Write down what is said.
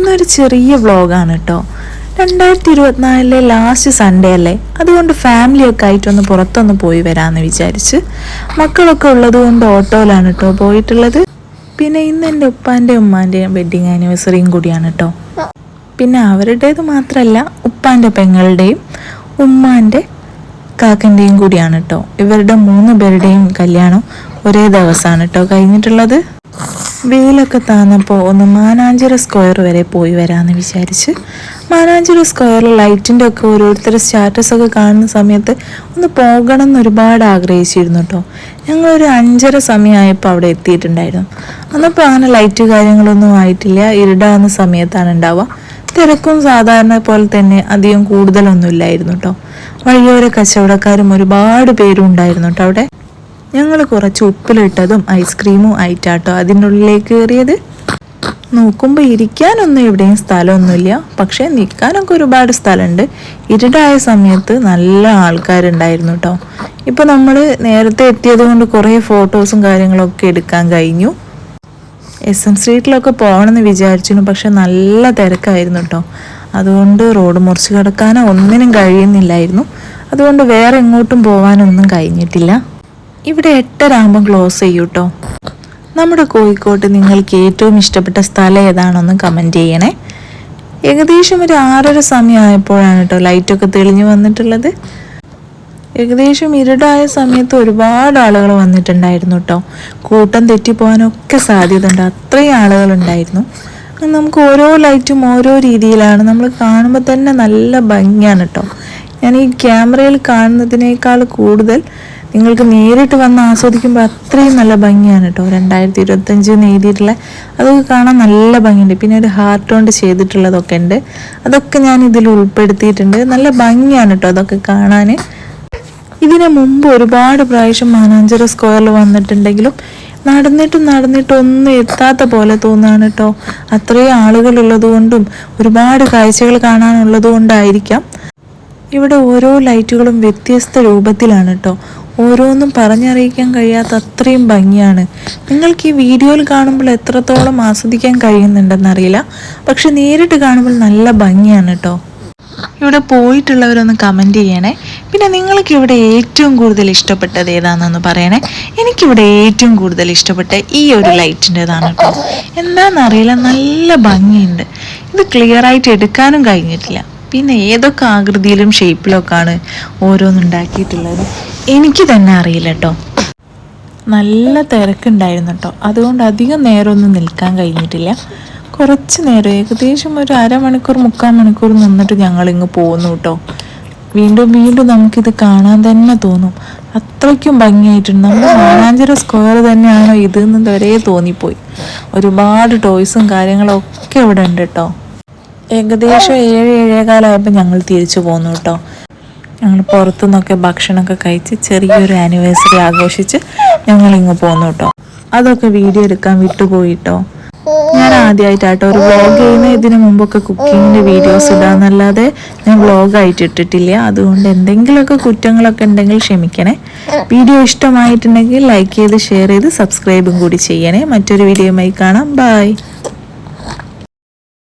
ഇന്നൊരു ചെറിയ വ്ളോഗാണ് കേട്ടോ രണ്ടായിരത്തി ഇരുപത്തിനാലിലെ ലാസ്റ്റ് സൺഡേ അല്ലേ? അതുകൊണ്ട് ഫാമിലിയൊക്കെ ആയിട്ടൊന്ന് പുറത്തൊന്ന് പോയി വരാമെന്ന് വിചാരിച്ച് മക്കളൊക്കെ ഉള്ളത് കൊണ്ട് ഓട്ടോയിലാണ് കേട്ടോ പോയിട്ടുള്ളത്. പിന്നെ ഇന്ന് എന്റെ ഉപ്പാന്റെ ഉമ്മാന്റെയും വെഡ്ഡിങ് ആനിവേഴ്സറിയും കൂടിയാണ് കേട്ടോ പിന്നെ അവരുടേത് മാത്രമല്ല ഉപ്പാന്റെ പെങ്ങളുടെയും ഉമ്മാന്റെ കാക്കന്റെയും കൂടിയാണ് കേട്ടോ ഇവരുടെ മൂന്ന് പേരുടെയും കല്യാണം ഒരേ ദിവസമാണ് കേട്ടോ കഴിഞ്ഞിട്ടുള്ളത്. വെയിലൊക്കെ താന്നപ്പോൾ ഒന്ന് മാനാഞ്ചിറ സ്ക്വയർ വരെ പോയി വരാമെന്ന് വിചാരിച്ച് മാനാഞ്ചിറ സ്ക്വയറിൽ ലൈറ്റിന്റെ ഒക്കെ ഓരോരുത്തരുടെ സ്റ്റാറ്റസ് ഒക്കെ കാണുന്ന സമയത്ത് ഒന്ന് പോകണം എന്ന് ഒരുപാട് ആഗ്രഹിച്ചിരുന്നു കേട്ടോ ഞങ്ങളൊരു അഞ്ചര സമയമായപ്പോൾ അവിടെ എത്തിയിട്ടുണ്ടായിരുന്നു. അന്നപ്പോൾ അങ്ങനെ ലൈറ്റ് കാര്യങ്ങളൊന്നും ആയിട്ടില്ല ഇരുടാവുന്ന സമയത്താണ് ഉണ്ടാവുക. തിരക്കും സാധാരണ പോലെ തന്നെ അധികം കൂടുതലൊന്നുമില്ലായിരുന്നു കേട്ടോ വഴിയോര കച്ചവടക്കാരും ഒരുപാട് പേരും ഉണ്ടായിരുന്നു കേട്ടോ അവിടെ. ഞങ്ങൾ കുറച്ച് ഉപ്പിലിട്ടതും ഐസ്ക്രീമും ആയിട്ടാട്ടോ അതിന്റെ ഉള്ളിലേക്ക് കയറിയത്. നോക്കുമ്പോൾ ഇരിക്കാനൊന്നും എവിടെയും സ്ഥലമൊന്നുമില്ല. പക്ഷേ നിൽക്കാനൊക്കെ ഒരുപാട് സ്ഥലമുണ്ട്. ഇരുടായ സമയത്ത് നല്ല ആൾക്കാരുണ്ടായിരുന്നു കേട്ടോ ഇപ്പോൾ നമ്മൾ നേരത്തെ എത്തിയത് കൊണ്ട് കുറേ ഫോട്ടോസും കാര്യങ്ങളൊക്കെ എടുക്കാൻ കഴിഞ്ഞു. എസ് എം സ്ട്രീറ്റിലൊക്കെ പോകണമെന്ന് വിചാരിച്ചിരുന്നു. പക്ഷെ നല്ല തിരക്കായിരുന്നു കേട്ടോ അതുകൊണ്ട് റോഡ് മുറിച്ച് കിടക്കാനോ ഒന്നിനും കഴിയുന്നില്ലായിരുന്നു. അതുകൊണ്ട് വേറെ എങ്ങോട്ടും പോകാനൊന്നും കഴിഞ്ഞിട്ടില്ല. ഇവിടെ എട്ടര ആകുമ്പം ക്ലോസ് ചെയ്യൂ കേട്ടോ നമ്മുടെ കോഴിക്കോട്ട് നിങ്ങൾക്ക് ഏറ്റവും ഇഷ്ടപ്പെട്ട സ്ഥലം ഏതാണെന്ന് കമന്റ് ചെയ്യണേ. ഏകദേശം ഒരു ആറര സമയമായപ്പോഴാണ് കേട്ടോ ലൈറ്റൊക്കെ തെളിഞ്ഞു വന്നിട്ടുള്ളത്. ഏകദേശം ഇരുടായ സമയത്ത് ഒരുപാട് ആളുകൾ വന്നിട്ടുണ്ടായിരുന്നു കേട്ടോ കൂട്ടം തെറ്റിപ്പോകാനൊക്കെ സാധ്യതയുണ്ട്. അത്രയും ആളുകൾ ഉണ്ടായിരുന്നു. നമുക്ക് ഓരോ ലൈറ്റും ഓരോ രീതിയിലാണ്. നമ്മൾ കാണുമ്പോൾ തന്നെ നല്ല ഭംഗിയാണ് കേട്ടോ ഞാൻ ഈ ക്യാമറയിൽ കാണുന്നതിനേക്കാൾ കൂടുതൽ നിങ്ങൾക്ക് നേരിട്ട് വന്ന് ആസ്വദിക്കുമ്പോൾ അത്രയും നല്ല ഭംഗിയാണ് കേട്ടോ. രണ്ടായിരത്തി ഇരുപത്തഞ്ച് എഴുതിയിട്ടുള്ള അതൊക്കെ കാണാൻ നല്ല ഭംഗിയുണ്ട്. പിന്നെ ഒരു ഹാർട്ട് കൊണ്ട് ചെയ്തിട്ടുള്ളതൊക്കെ ഉണ്ട്. അതൊക്കെ ഞാൻ ഇതിൽ ഉൾപ്പെടുത്തിയിട്ടുണ്ട്. നല്ല ഭംഗിയാണ് കേട്ടോ അതൊക്കെ കാണാൻ. ഇതിനു മുമ്പ് ഒരുപാട് പ്രാവശ്യം മാനാഞ്ചിറ സ്ക്വയറിൽ വന്നിട്ടുണ്ടെങ്കിലും നടന്നിട്ടും നടന്നിട്ടും ഒന്നും എത്താത്ത പോലെ തോന്നുകയാണ് കേട്ടോ. അത്രയും ആളുകളുള്ളത് കൊണ്ടും ഒരുപാട് കാഴ്ചകൾ കാണാനുള്ളത് കൊണ്ടായിരിക്കാം ഇവിടെ ഓരോ ലൈറ്റുകളും വ്യത്യസ്ത രൂപത്തിലാണ് കേട്ടോ ഓരോന്നും പറഞ്ഞറിയിക്കാൻ കഴിയാത്ത അത്രയും ഭംഗിയാണ്. നിങ്ങൾക്ക് ഈ വീഡിയോയിൽ കാണുമ്പോൾ എത്രത്തോളം ആസ്വദിക്കാൻ കഴിയുന്നുണ്ടെന്നറിയില്ല. പക്ഷെ നേരിട്ട് കാണുമ്പോൾ നല്ല ഭംഗിയാണ് കേട്ടോ ഇവിടെ പോയിട്ടുള്ളവരൊന്ന് കമന്റ് ചെയ്യണേ. പിന്നെ നിങ്ങൾക്ക് ഇവിടെ ഏറ്റവും കൂടുതൽ ഇഷ്ടപ്പെട്ടത് ഏതാണെന്നൊന്ന് പറയണേ. എനിക്കിവിടെ ഏറ്റവും കൂടുതൽ ഇഷ്ടപ്പെട്ട ഈ ഒരു ലൈറ്റിന്റെതാണ് കേട്ടോ എന്താണെന്നറിയില്ല നല്ല ഭംഗിയുണ്ട്. ഇത് ക്ലിയറായിട്ട് എടുക്കാനും കഴിഞ്ഞിട്ടില്ല. പിന്നെ ഏതൊക്കെ ആകൃതിയിലും ഷേപ്പിലൊക്കെയാണ് ഓരോന്നുണ്ടാക്കിയിട്ടുള്ളത്? എനിക്ക് തന്നെ അറിയില്ല കേട്ടോ നല്ല തിരക്കുണ്ടായിരുന്നു കേട്ടോ അതുകൊണ്ട് അധികം നേരമൊന്നും നിൽക്കാൻ കഴിഞ്ഞിട്ടില്ല. കുറച്ച് നേരം ഏകദേശം ഒരു അരമണിക്കൂർ മുക്കാൽ മണിക്കൂർ നിന്നിട്ട് ഞങ്ങളിങ്ങ് പോകുന്നു കേട്ടോ വീണ്ടും വീണ്ടും നമുക്കിത് കാണാൻ തന്നെ തോന്നും. അത്രയ്ക്കും ഭംഗിയായിട്ടുണ്ട്. നമ്മുടെ മാനാഞ്ചിറ സ്ക്വയർ തന്നെയാണോ ഇത് എന്ന് വരെ തോന്നിപ്പോയി. ഒരുപാട് ടോയ്സും കാര്യങ്ങളൊക്കെ ഇവിടെ ഉണ്ട് കേട്ടോ ഏകദേശം ഏഴ് ഏഴേകാലമായപ്പോൾ ഞങ്ങൾ തിരിച്ചു പോന്നു കേട്ടോ ഞങ്ങൾ പുറത്തുനിന്നൊക്കെ ഭക്ഷണമൊക്കെ കഴിച്ച് ചെറിയൊരു ആനിവേഴ്സറി ആഘോഷിച്ച് ഞങ്ങൾ ഇങ്ങ് പോന്നു കേട്ടോ അതൊക്കെ വീഡിയോ എടുക്കാൻ വിട്ടുപോയിട്ടോ ഞാൻ ആദ്യമായിട്ടാട്ടോ ഒരു വ്ളോഗ് ചെയ്യുന്ന. ഇതിനു മുമ്പൊക്കെ കുക്കിങ്ങിന്റെ വീഡിയോസ് ഇടാന്നല്ലാതെ ഞാൻ വ്ളോഗായിട്ട് ഇട്ടിട്ടില്ല. അതുകൊണ്ട് എന്തെങ്കിലുമൊക്കെ കുറ്റങ്ങളൊക്കെ ഉണ്ടെങ്കിൽ ക്ഷമിക്കണേ. വീഡിയോ ഇഷ്ടമായിട്ടുണ്ടെങ്കിൽ ലൈക്ക് ചെയ്ത് ഷെയർ ചെയ്ത് സബ്സ്ക്രൈബും കൂടി ചെയ്യണേ. മറ്റൊരു വീഡിയോയുമായി കാണാം. ബൈ